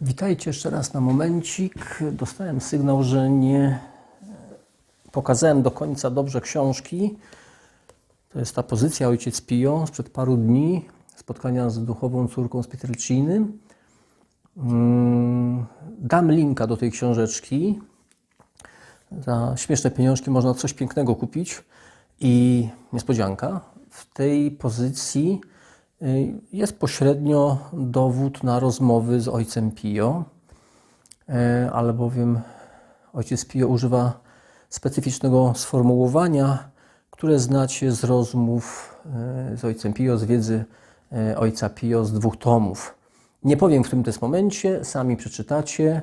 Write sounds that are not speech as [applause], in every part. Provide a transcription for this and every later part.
Witajcie jeszcze raz na momencik. Dostałem sygnał, że nie pokazałem do końca dobrze książki. To jest ta pozycja Ojciec Pio sprzed paru dni, spotkania z duchową córką z Pietrelciny. Mm, Dam linka do tej książeczki. Za śmieszne pieniążki można coś pięknego kupić. I niespodzianka, w tej pozycji jest pośrednio dowód na rozmowy z ojcem Pio, y, albowiem ojciec Pio używa specyficznego sformułowania, które znacie z rozmów y, z ojcem Pio, z wiedzy ojca Pio z dwóch tomów. Nie powiem, w którym to momencie, sami przeczytacie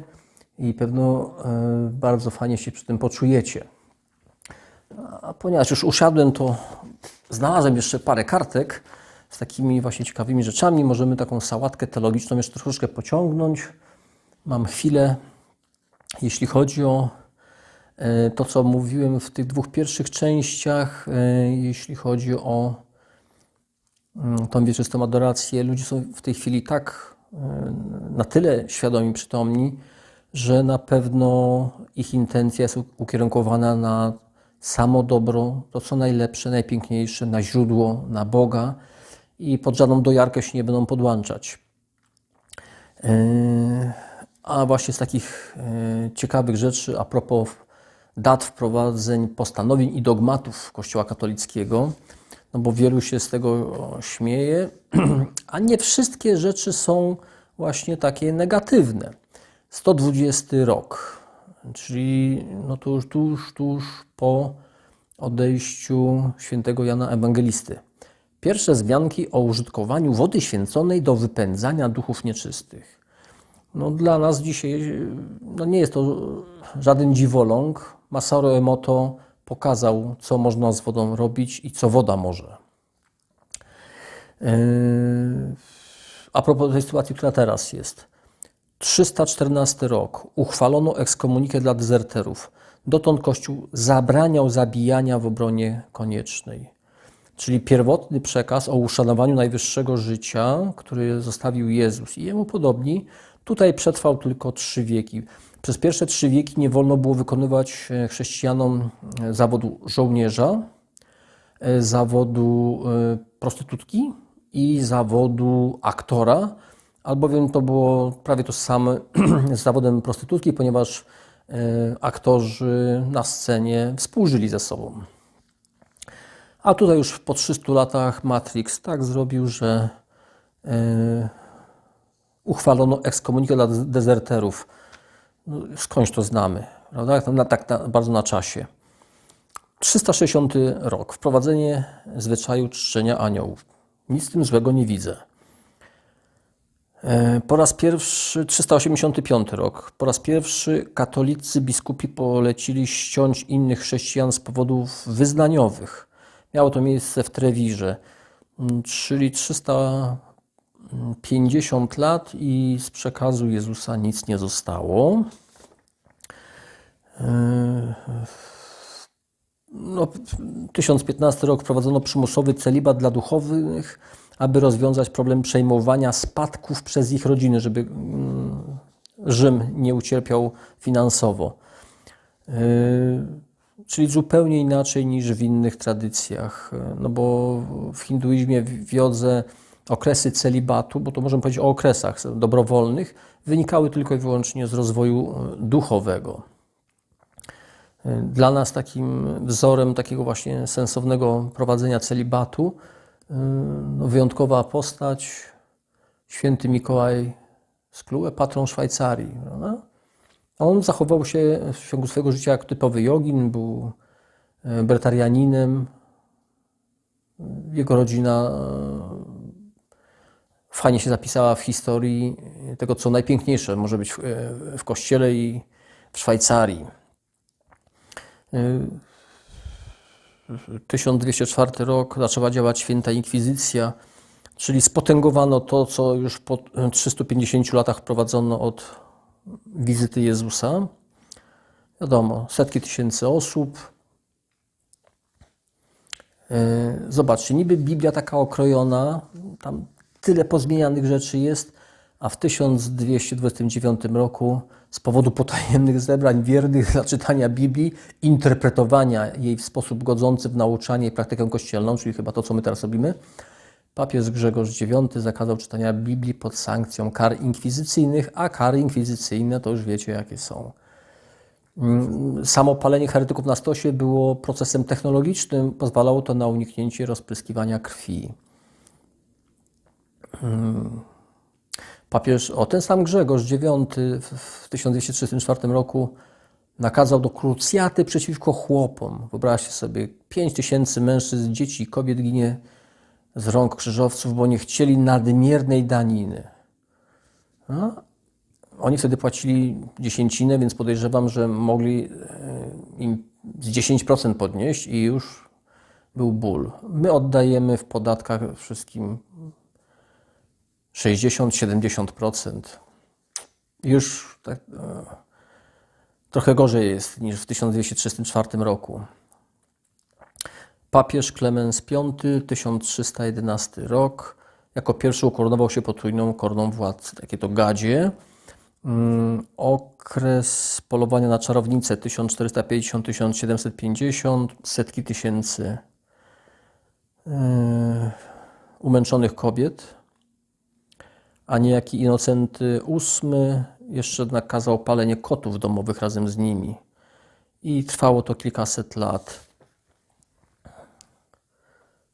i pewno bardzo fajnie się przy tym poczujecie. A ponieważ już usiadłem, to znalazłem jeszcze parę kartek z takimi właśnie ciekawymi rzeczami. Możemy taką sałatkę teologiczną jeszcze troszeczkę pociągnąć. Mam chwilę, jeśli chodzi o e, to, co mówiłem w tych dwóch pierwszych częściach, e, jeśli chodzi o mm, tą wieczystą adorację. Ludzie są w tej chwili tak e, na tyle świadomi, przytomni, że na pewno ich intencja jest ukierunkowana na samo dobro, to co najlepsze, najpiękniejsze, na źródło, na Boga i pod żadną dojarkę się nie będą podłączać. Yy, A właśnie z takich yy, ciekawych rzeczy a propos dat wprowadzeń, postanowień i dogmatów Kościoła katolickiego, no bo wielu się z tego śmieje, [clears throat] a nie wszystkie rzeczy są właśnie takie negatywne. 120 rok, czyli no tuż, tuż, tuż po odejściu świętego Jana Ewangelisty. Pierwsze wzmianki o użytkowaniu wody święconej do wypędzania duchów nieczystych. No, dla nas dzisiaj no nie jest to żaden dziwoląg. Masaru Emoto pokazał, co można z wodą robić i co woda może. Yy, A propos tej sytuacji, która teraz jest. 314 rok. Uchwalono ekskomunikę dla dezerterów. Dotąd Kościół zabraniał zabijania w obronie koniecznej. Czyli pierwotny przekaz o uszanowaniu najwyższego życia, który zostawił Jezus i jemu podobni, tutaj przetrwał tylko trzy wieki. Przez pierwsze trzy wieki nie wolno było wykonywać e, chrześcijanom e, zawodu żołnierza, e, zawodu prostytutki i zawodu aktora, albowiem to było prawie to samo [clears throat] z zawodem prostytutki, ponieważ aktorzy na scenie współżyli ze sobą. A tutaj już po 300 latach Matrix tak zrobił, że e, uchwalono ekskomunikę dla dezerterów. No, skądś to znamy, prawda? Tak, na, tak na, bardzo na czasie. 360 rok. Wprowadzenie zwyczaju czczenia aniołów. Nic z tym złego nie widzę. E, Po raz pierwszy, 385 rok, po raz pierwszy katolicy biskupi polecili ściąć innych chrześcijan z powodów wyznaniowych. Miało to miejsce w Trewirze, mm, czyli 350 lat i z przekazu Jezusa nic nie zostało. E, No, 1015 rok wprowadzono przymusowy celibat dla duchownych, aby rozwiązać problem przejmowania spadków przez ich rodziny, żeby mm, Rzym nie ucierpiał finansowo. Czyli zupełnie inaczej niż w innych tradycjach. No bo w hinduizmie wiodze okresy celibatu, bo to możemy powiedzieć o okresach dobrowolnych, wynikały tylko i wyłącznie z rozwoju duchowego. Dla nas takim wzorem takiego właśnie sensownego prowadzenia celibatu no, wyjątkowa postać, święty Mikołaj z Klue, patron Szwajcarii. Prawda? On zachował się w ciągu swojego życia jak typowy jogin, był e, bretarianinem. Jego rodzina e, fajnie się zapisała w historii tego, co najpiękniejsze może być w, e, kościele i w Szwajcarii. 1204 rok zaczęła działać święta inkwizycja, czyli spotęgowano to, co już po 350 latach prowadzono od wizyty Jezusa. Wiadomo, setki tysięcy osób. Zobaczcie, niby Biblia taka okrojona, tam tyle pozmienianych rzeczy jest, a w 1229 roku z powodu potajemnych zebrań wiernych dla czytania Biblii, interpretowania jej w sposób godzący w nauczanie i praktykę kościelną, czyli chyba to, co my teraz robimy, papież Grzegorz IX zakazał czytania Biblii pod sankcją kar inkwizycyjnych, a kary inkwizycyjne to już wiecie, jakie są. Mm, samo palenie heretyków na stosie było procesem technologicznym, pozwalało to na uniknięcie rozpryskiwania krwi. Mm. Papież, o ten sam Grzegorz IX w 1234 roku nakazał do krucjaty przeciwko chłopom. Wyobraźcie sobie, 5 tysięcy mężczyzn, dzieci i kobiet ginie z rąk krzyżowców, bo nie chcieli nadmiernej daniny. No, oni wtedy płacili dziesięcinę, więc podejrzewam, że mogli e, im z 10% podnieść i już był ból. My oddajemy w podatkach wszystkim 60-70%. Już tak, e, trochę gorzej jest niż w 1234 roku. Papież Klemens V, 1311 rok, jako pierwszy ukoronował się potrójną koroną władcy. Takie to gadzie. Mm, okres polowania na czarownicę 1450-1750, setki tysięcy yy, umęczonych kobiet, a niejaki Inocenty VIII jeszcze nakazał palenie kotów domowych razem z nimi. I trwało to kilkaset lat.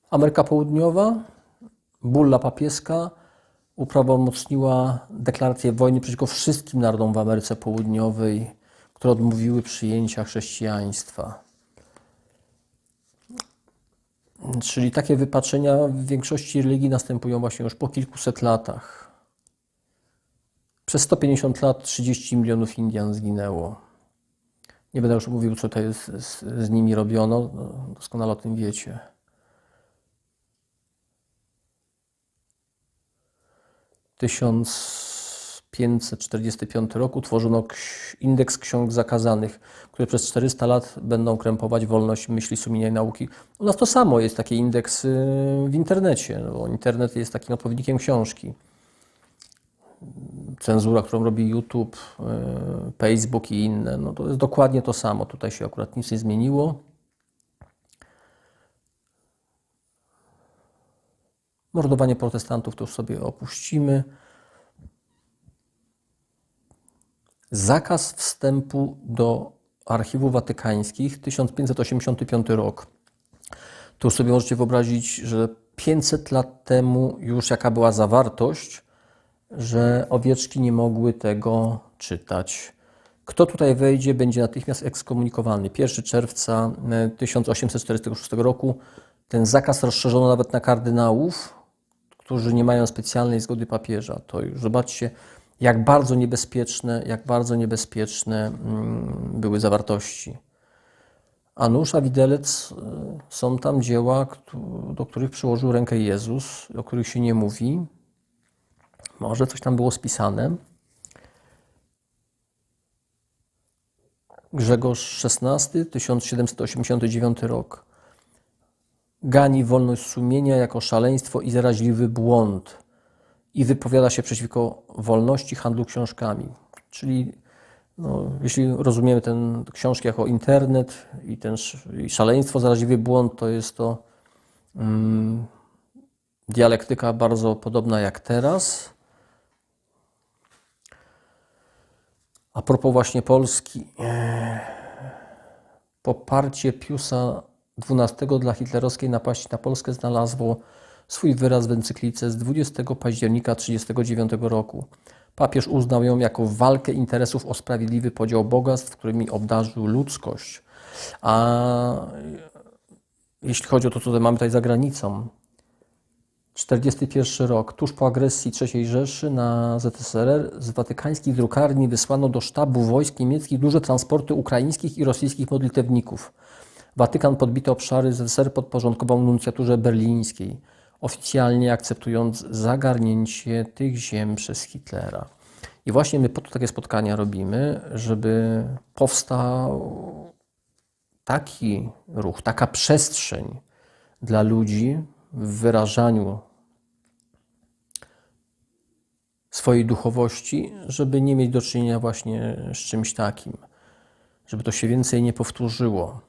Ameryka Południowa, bulla papieska uprawomocniła deklarację wojny przeciwko wszystkim narodom w Ameryce Południowej, które odmówiły przyjęcia chrześcijaństwa. Czyli takie wypaczenia w większości religii następują właśnie już po kilkuset latach. Przez 150 lat 30 milionów Indian zginęło. Nie będę już mówił, co to jest z, z nimi robiono, no, doskonale o tym wiecie. 1545 roku tworzono indeks ksiąg zakazanych, które przez 400 lat będą krępować wolność myśli, sumienia i nauki. U nas to samo jest taki indeks y, w internecie, no bo internet jest takim odpowiednikiem książki. Cenzura, którą robi YouTube, y, Facebook i inne, no to jest dokładnie to samo. Tutaj się akurat nic nie zmieniło. Mordowanie protestantów to już sobie opuścimy. Zakaz wstępu do archiwów watykańskich 1585 rok. Tu sobie możecie wyobrazić, że 500 lat temu już jaka była zawartość, że owieczki nie mogły tego czytać. Kto tutaj wejdzie, będzie natychmiast ekskomunikowany. 1 czerwca 1846 roku ten zakaz rozszerzono nawet na kardynałów, którzy nie mają specjalnej zgody papieża. To już zobaczcie, jak bardzo niebezpieczne, jak bardzo niebezpieczne mm, były zawartości. A nóż, a widelec y, są tam dzieła, do których przyłożył rękę Jezus, o których się nie mówi. Może coś tam było spisane. Grzegorz XVI, 1789 rok gani wolność sumienia jako szaleństwo i zaraźliwy błąd i wypowiada się przeciwko wolności handlu książkami. Czyli no, jeśli rozumiemy ten książki jako internet i ten i szaleństwo, zaraźliwy błąd, to jest to mm, dialektyka bardzo podobna jak teraz. A propos właśnie Polski, poparcie Piusa 12 dla hitlerowskiej napaści na Polskę znalazło swój wyraz w encyklice z 20 października 1939 roku. Papież uznał ją jako walkę interesów o sprawiedliwy podział bogactw, którymi obdarzył ludzkość. A jeśli chodzi o to, co mamy tutaj za granicą, 41 rok, tuż po agresji III Rzeszy na ZSRR, z watykańskich drukarni wysłano do sztabu wojsk niemieckich duże transporty ukraińskich i rosyjskich modlitewników. Watykan podbite obszary ZSR podporządkował nuncjaturze berlińskiej, oficjalnie akceptując zagarnięcie tych ziem przez Hitlera. I właśnie my po to takie spotkania robimy, żeby powstał taki ruch, taka przestrzeń dla ludzi w wyrażaniu swojej duchowości, żeby nie mieć do czynienia właśnie z czymś takim, żeby to się więcej nie powtórzyło.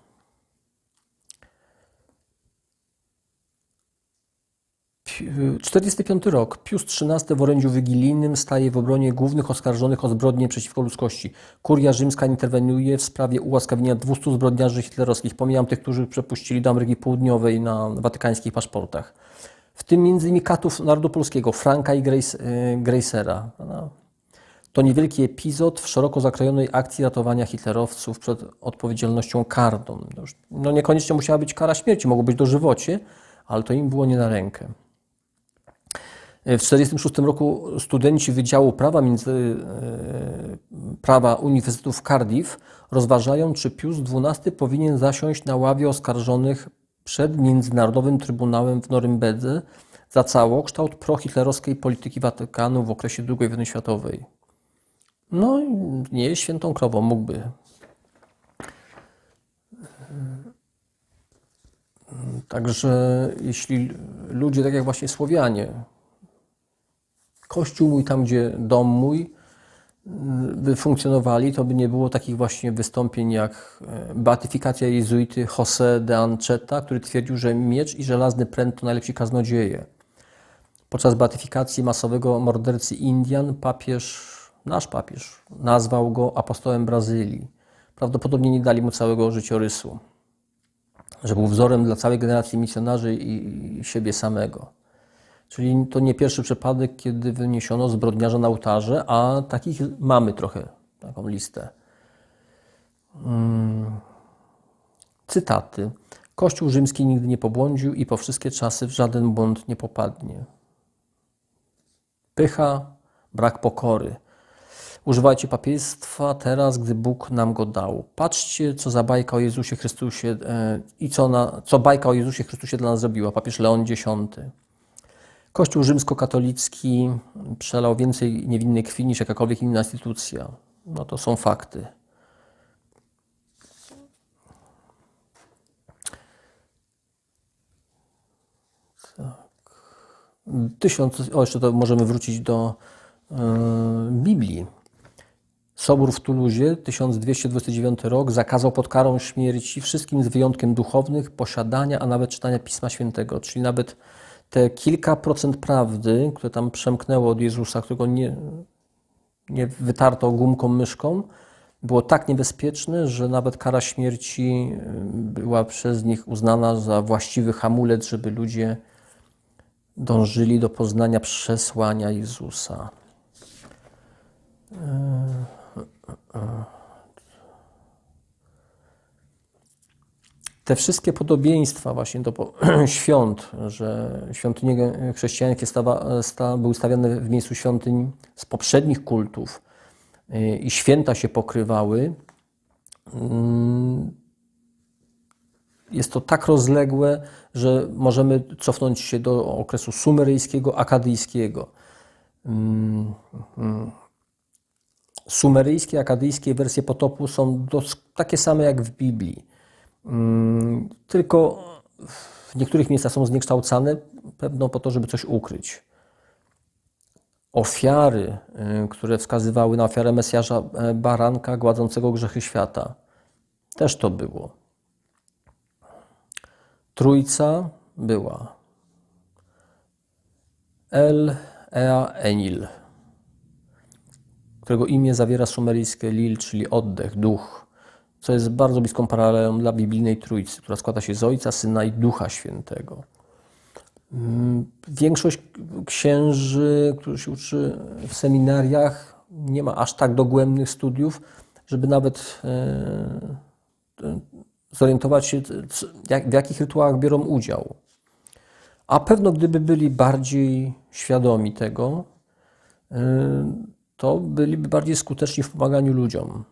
45 rok. Pius XIII w orędziu wigilijnym staje w obronie głównych oskarżonych o zbrodnie przeciwko ludzkości. Kuria rzymska interweniuje w sprawie ułaskawienia 200 zbrodniarzy hitlerowskich. Pomijam tych, którzy przepuścili do Ameryki Południowej na watykańskich paszportach. W tym m.in. katów narodu polskiego, Franka i Grace, y, Gracera. To niewielki epizod w szeroko zakrojonej akcji ratowania hitlerowców przed odpowiedzialnością karną. No No niekoniecznie musiała być kara śmierci, mogło być dożywocie, ale to im było nie na rękę. W 1946 roku studenci Wydziału Prawa, między, e, Prawa Uniwersytetu w Cardiff rozważają, czy Pius XII powinien zasiąść na ławie oskarżonych przed Międzynarodowym Trybunałem w Norymberdze za całokształt prohitlerowskiej polityki Watykanu w okresie II wojny światowej. No, nie jest świętą krową, mógłby. Także jeśli ludzie, tak jak właśnie Słowianie, kościół mój tam, gdzie dom mój, by funkcjonowali, to by nie było takich właśnie wystąpień jak e, beatyfikacja jezuity José de Ancheta, który twierdził, że miecz i żelazny pręt to najlepsi kaznodzieje. Podczas beatyfikacji masowego mordercy Indian papież, nasz papież, nazwał go apostołem Brazylii. Prawdopodobnie nie dali mu całego życiorysu, że był wzorem dla całej generacji misjonarzy i siebie samego. Czyli to nie pierwszy przypadek, kiedy wyniesiono zbrodniarza na ołtarze, a takich mamy trochę, taką listę. Mm. Cytaty. Kościół rzymski nigdy nie pobłądził i po wszystkie czasy w żaden błąd nie popadnie. Pycha, brak pokory. Używajcie papiestwa teraz, gdy Bóg nam go dał. Patrzcie, co za bajka o Jezusie Chrystusie e, i co, na, co bajka o Jezusie Chrystusie dla nas zrobiła. Papież Leon X. Kościół rzymskokatolicki przelał więcej niewinnej krwi niż jakakolwiek inna instytucja. No to są fakty. Tak. Tysiąc, o jeszcze to możemy wrócić do e, Biblii. Sobór w Tuluzie, 1229 rok, zakazał pod karą śmierci wszystkim z wyjątkiem duchownych posiadania, a nawet czytania Pisma Świętego. Czyli nawet te kilka procent prawdy, które tam przemknęło od Jezusa, którego nie, nie wytarto gumką, myszką, było tak niebezpieczne, że nawet kara śmierci y, była przez nich uznana za właściwy hamulec, żeby ludzie dążyli do poznania przesłania Jezusa. Te wszystkie podobieństwa właśnie do [clears throat] świąt, że świątynie chrześcijańskie stawa, sta, były stawiane w miejscu świątyń z poprzednich kultów y, i święta się pokrywały, mm, jest to tak rozległe, że możemy cofnąć się do okresu sumeryjskiego, akadyjskiego. Mm, mm. Sumeryjskie, akadyjskie wersje potopu są takie same jak w Biblii. Mm, Tylko w niektórych miejscach są zniekształcane, pewno po to, żeby coś ukryć. Ofiary, y, które wskazywały na ofiarę Mesjasza e, baranka gładzącego grzechy świata, też to było. Trójca była. El, Ea, Enil, którego imię zawiera sumeryjskie Lil, czyli oddech, duch co jest bardzo bliską paralelą dla biblijnej Trójcy, która składa się z Ojca, Syna i Ducha Świętego. Mm, Większość księży, którzy się uczy w seminariach, nie ma aż tak dogłębnych studiów, żeby nawet e, e, zorientować się, w jakich rytuałach biorą udział. A pewno gdyby byli bardziej świadomi tego, e, to byliby bardziej skuteczni w pomaganiu ludziom.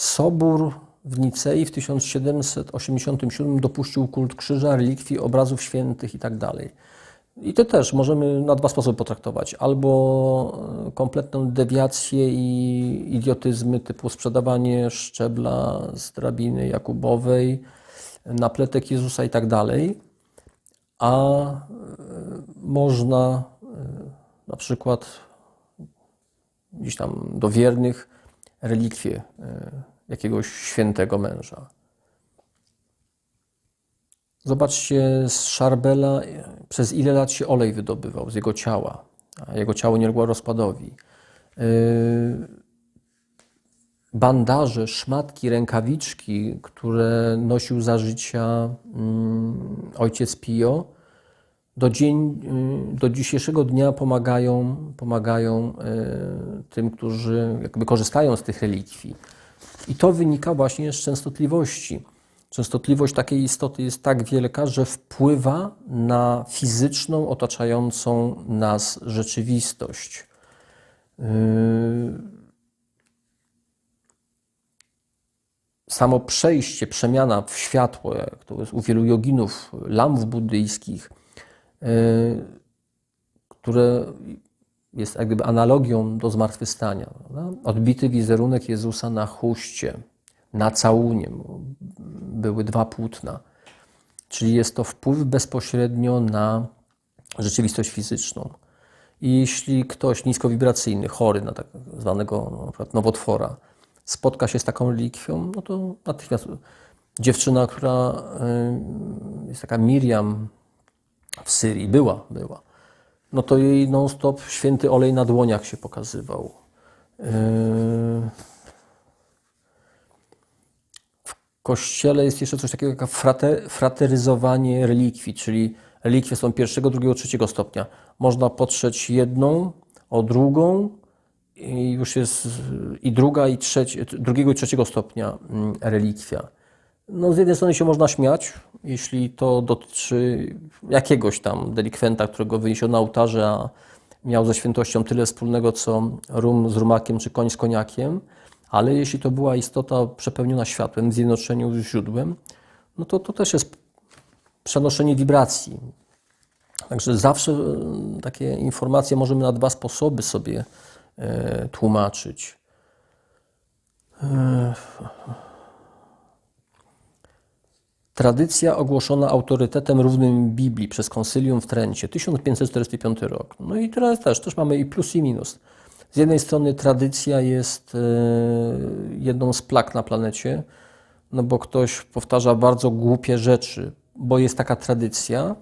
Sobór w Nicei w 1787 dopuścił kult krzyża, relikwii, obrazów świętych itd. I to też możemy na dwa sposoby potraktować. Albo e, kompletną dewiację i idiotyzmy typu sprzedawanie szczebla z drabiny Jakubowej, napletek Jezusa i tak a e, można e, na przykład gdzieś tam do wiernych relikwie e, jakiegoś świętego męża. Zobaczcie z Szarbela, przez ile lat się olej wydobywał z jego ciała, a jego ciało nie uległo rozpadowi. Yy, Bandaże, szmatki, rękawiczki, które nosił za życia mm, ojciec Pio, do, dzień, yy, do dzisiejszego dnia pomagają, pomagają yy, tym, którzy jakby korzystają z tych relikwii. I to wynika właśnie z częstotliwości. Częstotliwość takiej istoty jest tak wielka, że wpływa na fizyczną, otaczającą nas rzeczywistość. Yy, Samo przejście, przemiana w światło, jak to jest u wielu joginów, lamów buddyjskich, które jest jak gdyby analogią do zmartwychwstania. Prawda? Odbity wizerunek Jezusa na chuście, na całunie. Były dwa płótna. Czyli jest to wpływ bezpośrednio na rzeczywistość fizyczną. I jeśli ktoś niskowibracyjny, chory na tak zwanego na przykład nowotwora, spotka się z taką relikwią, no to natychmiast dziewczyna, która y, jest taka Miriam w Syrii, była, była, no to jej non-stop święty olej na dłoniach się pokazywał. Yy, kościele jest jeszcze coś takiego jak frater, frateryzowanie relikwii, czyli relikwie są pierwszego, drugiego, trzeciego stopnia. Można potrzeć jedną o drugą i już jest i druga, i trzeci, drugiego i trzeciego stopnia mm, relikwia. No, z jednej strony się można śmiać, jeśli to dotyczy jakiegoś tam delikwenta, którego wyniesiono na ołtarze, a miał ze świętością tyle wspólnego, co rum z rumakiem czy koń z koniakiem, ale jeśli to była istota przepełniona światłem, w zjednoczeniu z źródłem, no to to też jest przenoszenie wibracji. Także zawsze e, takie informacje możemy na dwa sposoby sobie e, tłumaczyć. E, Tradycja ogłoszona autorytetem równym Biblii przez konsylium w Trencie, 1545 rok. No i teraz też, też mamy i plus i minus. Z jednej strony tradycja jest e, jedną z plag na planecie, no bo ktoś powtarza bardzo głupie rzeczy, bo jest taka tradycja,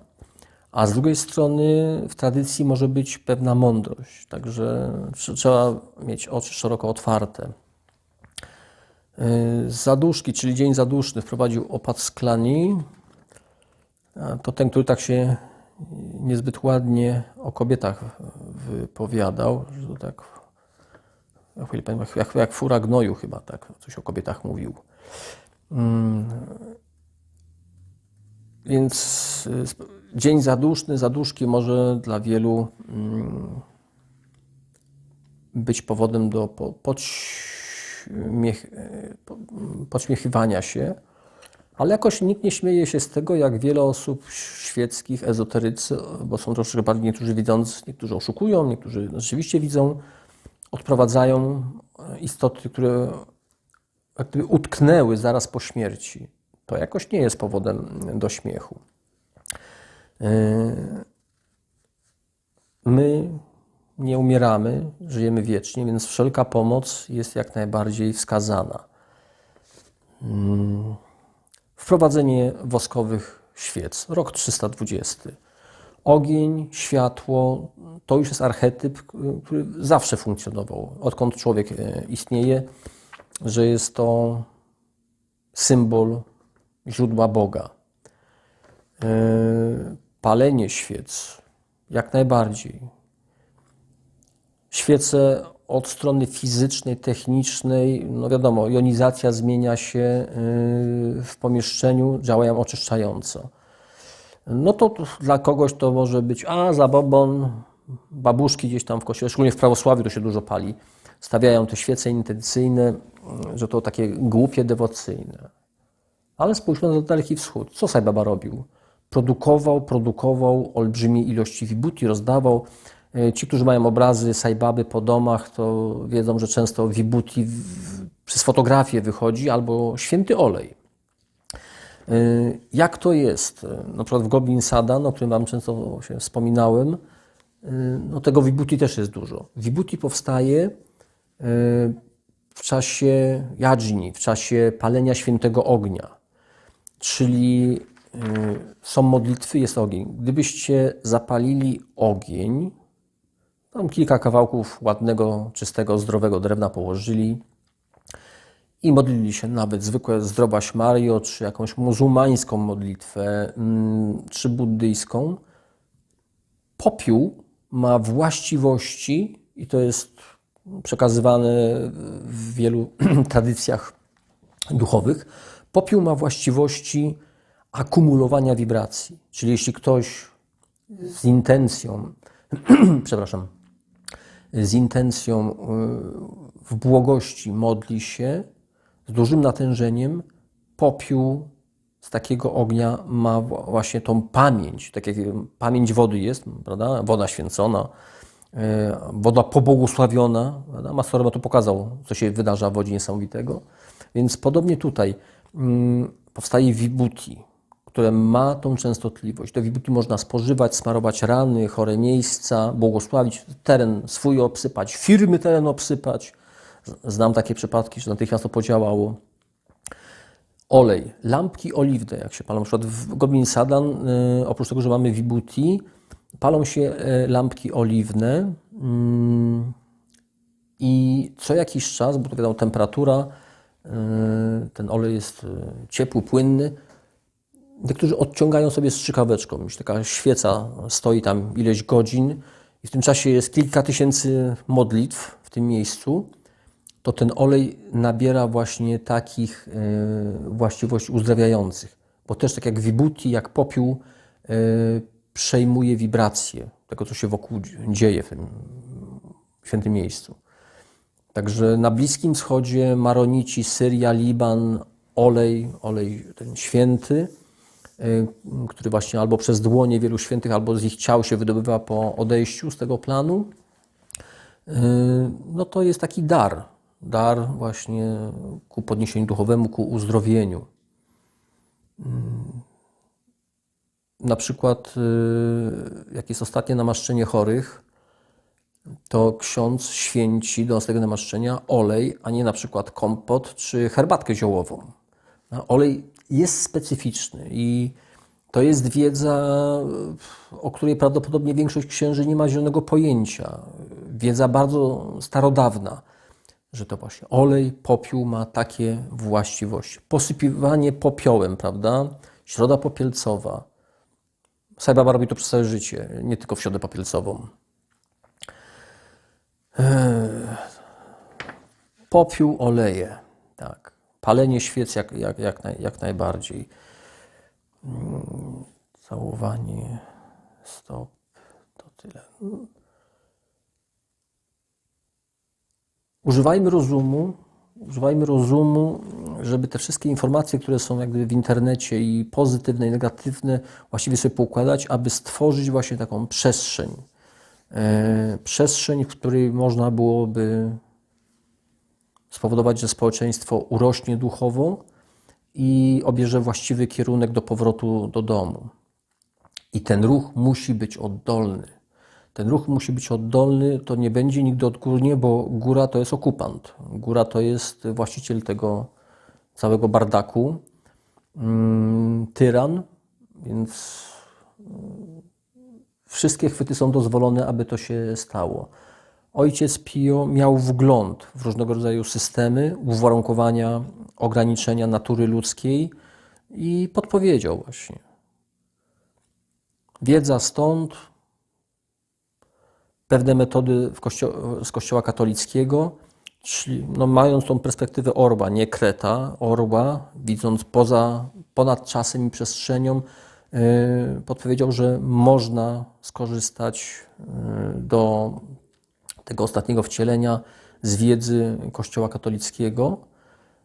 a z drugiej strony w tradycji może być pewna mądrość, także trzeba mieć oczy szeroko otwarte. E, zaduszki, czyli Dzień Zaduszny, wprowadził opat Sklani. To ten, który tak się niezbyt ładnie o kobietach wypowiadał, że tak jak, jak, fura gnoju chyba, tak, coś o kobietach mówił. Mm. Więc e, dzień zaduszny, zaduszki może dla wielu mm, być powodem do podśmiechiwania się, ale jakoś nikt nie śmieje się z tego, jak wiele osób świeckich, ezoterycy, bo są troszeczkę bardziej niektórzy widząc, niektórzy oszukują, niektórzy rzeczywiście widzą, odprowadzają istoty, które jak gdyby utknęły zaraz po śmierci. To jakoś nie jest powodem do śmiechu. Yy, my nie umieramy, żyjemy wiecznie, więc wszelka pomoc jest jak najbardziej wskazana. Yy, wprowadzenie woskowych świec, rok 320. Ogień, światło to już jest archetyp, który zawsze funkcjonował, odkąd człowiek e, istnieje, że jest to symbol źródła Boga. E, palenie świec, jak najbardziej. Świece od strony fizycznej, technicznej, no wiadomo, jonizacja zmienia się e, w pomieszczeniu, działają oczyszczająco no to dla kogoś to może być, a zabobon, babuszki gdzieś tam w kościele, szczególnie w prawosławiu to się dużo pali, stawiają te świece intencyjne, że to takie głupie, dewocyjne. Ale spójrzmy na Daleki Wschód. Co Sai Baba robił? Produkował, produkował olbrzymie ilości wibuti, rozdawał. E, ci, którzy mają obrazy Sai Baby po domach, to wiedzą, że często wibuti przez fotografię wychodzi albo święty olej. Y, Jak to jest? Y, Na przykład w Goblin Sadan, o którym Wam często się wspominałem, no tego wibuti też jest dużo. Wibuti powstaje w czasie jadżni, w czasie palenia świętego ognia. Czyli są modlitwy, jest ogień. Gdybyście zapalili ogień, tam kilka kawałków ładnego, czystego, zdrowego drewna położyli i modlili się nawet zwykłe zdrowaś Mario, czy jakąś muzułmańską modlitwę, mm, czy buddyjską. Popiół ma właściwości, i to jest przekazywane w wielu [clears throat] tradycjach duchowych, popiół ma właściwości akumulowania wibracji. Czyli jeśli ktoś z intencją, [clears throat] przepraszam, z intencją y, w błogości modli się z dużym natężeniem, popiół z takiego ognia ma wła- właśnie tą pamięć, tak jak pamięć wody jest, prawda? woda święcona, y, woda pobłogosławiona. Prawda? Master Roma to pokazał, co się wydarza w wodzie niesamowitego. Więc podobnie tutaj mm, powstaje wibuti, które ma tą częstotliwość. To wibuti można spożywać, smarować rany, chore miejsca, błogosławić, teren swój obsypać, firmy teren obsypać. Znam takie przypadki, że natychmiast to podziałało. Olej, lampki oliwne, jak się palą, na przykład w Goblin Sadan, y, oprócz tego, że mamy wibuti, palą się y, lampki oliwne mm, i co jakiś czas, bo to wiadomo, temperatura, y, ten olej jest ciepły, płynny, Niektórzy odciągają sobie strzykaweczką. Już taka świeca stoi tam ileś godzin i w tym czasie jest kilka tysięcy modlitw w tym miejscu, to ten olej nabiera właśnie takich e, właściwości uzdrawiających. Bo też tak jak wibuti, jak popiół e, przejmuje wibracje tego, co się wokół dzieje w tym świętym miejscu. Także na Bliskim Wschodzie Maronici, Syria, Liban, olej, olej ten święty, który właśnie albo przez dłonie wielu świętych, albo z ich ciał się wydobywa po odejściu z tego planu, y, no to jest taki dar. Dar właśnie ku podniesieniu duchowemu, ku uzdrowieniu. Na przykład, y, jak jest ostatnie namaszczenie chorych, to ksiądz święci do następnego namaszczenia olej, a nie na przykład kompot czy herbatkę ziołową. Olej jest specyficzny i to jest wiedza, o której prawdopodobnie większość księży nie ma zielonego pojęcia. Wiedza bardzo starodawna, że to właśnie olej, popiół ma takie właściwości. Posypywanie popiołem, prawda? Środa popielcowa. Sai Baba robi to przez całe życie, nie tylko w środę popielcową. Popiół oleje, tak. Palenie świec jak, jak, jak, naj, jak najbardziej. Mm, Całowanie stop, to tyle. Używajmy rozumu, używajmy rozumu, żeby te wszystkie informacje, które są jakby w internecie i pozytywne i negatywne, właściwie sobie poukładać, aby stworzyć właśnie taką przestrzeń. E, przestrzeń, w której można byłoby spowodować, że społeczeństwo urośnie duchowo i obierze właściwy kierunek do powrotu do domu. I ten ruch musi być oddolny. Ten ruch musi być oddolny, to nie będzie nigdy odgórnie, bo góra to jest okupant. Góra to jest właściciel tego całego bardaku, mm, tyran, więc wszystkie chwyty są dozwolone, aby to się stało. Ojciec Pio miał wgląd w różnego rodzaju systemy, uwarunkowania, ograniczenia natury ludzkiej i podpowiedział właśnie. Wiedza stąd, pewne metody kościo- z Kościoła katolickiego, czyli no, mając tą perspektywę orła, nie kreta, orła, widząc poza, ponad czasem i przestrzenią, yy, podpowiedział, że można skorzystać yy, do tego ostatniego wcielenia z wiedzy Kościoła katolickiego.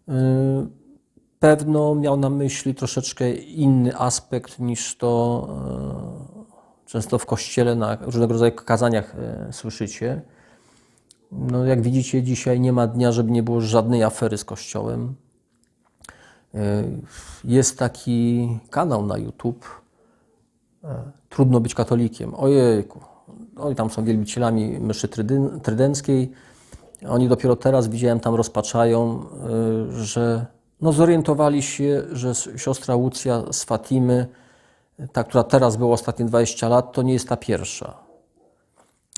Yy, Pewno miał na myśli troszeczkę inny aspekt niż to yy, często w kościele na różnego rodzaju kazaniach yy, słyszycie. No, jak widzicie, dzisiaj nie ma dnia, żeby nie było żadnej afery z Kościołem. Jest taki kanał na YouTube, Trudno być katolikiem. Ojejku, oni tam są wielbicielami mszy trydyn- trydenckiej. Oni dopiero teraz, widziałem, tam rozpaczają, y, że no zorientowali się, że siostra Łucja z Fatimy, ta, która teraz była ostatnie 20 lat, to nie jest ta pierwsza.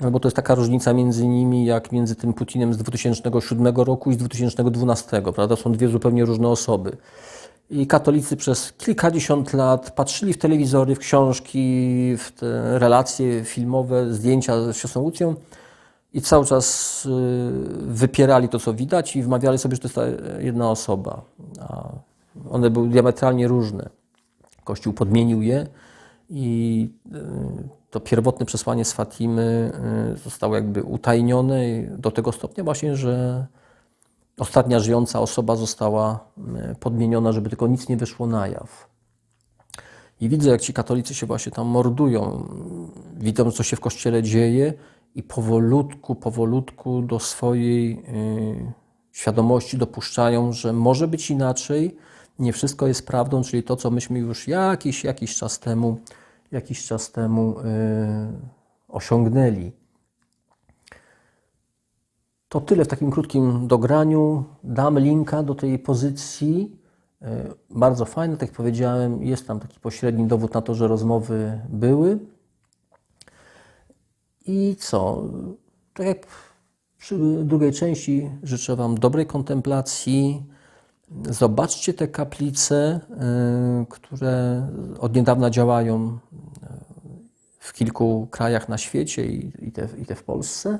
No bo to jest taka różnica między nimi, jak między tym Putinem z 2007 roku i z 2012, prawda? Są dwie zupełnie różne osoby. I katolicy przez kilkadziesiąt lat patrzyli w telewizory, w książki, w relacje filmowe, zdjęcia z siostrą Łucją i cały czas y, wypierali to, co widać i wmawiali sobie, że to jest ta jedna osoba. A one były diametralnie różne. Kościół podmienił je i y, to pierwotne przesłanie z Fatimy y, zostało jakby utajnione do tego stopnia właśnie, że ostatnia żyjąca osoba została y, podmieniona, żeby tylko nic nie wyszło na jaw. I widzę, jak ci katolicy się właśnie tam mordują. Widzą, co się w kościele dzieje i powolutku, powolutku do swojej y, świadomości dopuszczają, że może być inaczej, nie wszystko jest prawdą, czyli to, co myśmy już jakiś, jakiś czas temu, jakiś czas temu y, osiągnęli. To tyle w takim krótkim dograniu. Dam linka do tej pozycji. Y, Bardzo fajne, tak jak powiedziałem, jest tam taki pośredni dowód na to, że rozmowy były. I co? Tak jak przy drugiej części życzę Wam dobrej kontemplacji. Zobaczcie te kaplice, y, które od niedawna działają y, w kilku krajach na świecie i te, i te w Polsce.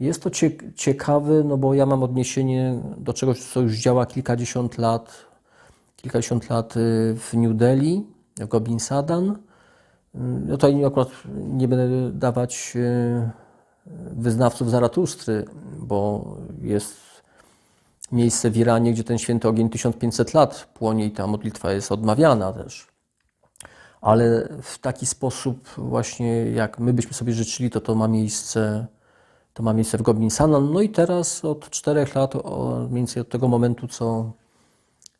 Jest to cie, ciekawe, no bo ja mam odniesienie do czegoś, co już działa kilkadziesiąt lat, kilkadziesiąt lat y, w New Delhi, w Gobind Sadan. No tutaj akurat nie będę dawać y, wyznawców Zaratustry, bo jest miejsce w Iranie, gdzie ten święty ogień 1500 lat płonie i ta modlitwa jest odmawiana też. Ale w taki sposób właśnie, jak my byśmy sobie życzyli, to to ma miejsce, to ma miejsce w Gobind Sanan. No i teraz od czterech lat, mniej więcej od tego momentu, co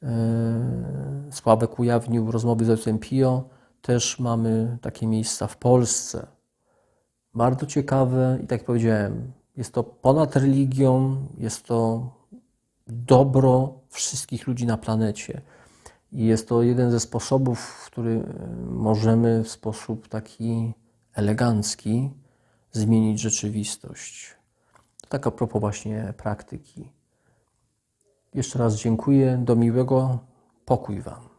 e, Sławek ujawnił rozmowy z ojcem Pio, też mamy takie miejsca w Polsce. Bardzo ciekawe i tak jak powiedziałem, jest to ponad religią, jest to dobro wszystkich ludzi na planecie. I jest to jeden ze sposobów, w który e, możemy w sposób taki elegancki zmienić rzeczywistość. To tak a propos właśnie praktyki. Jeszcze raz dziękuję. Do miłego. Pokój Wam.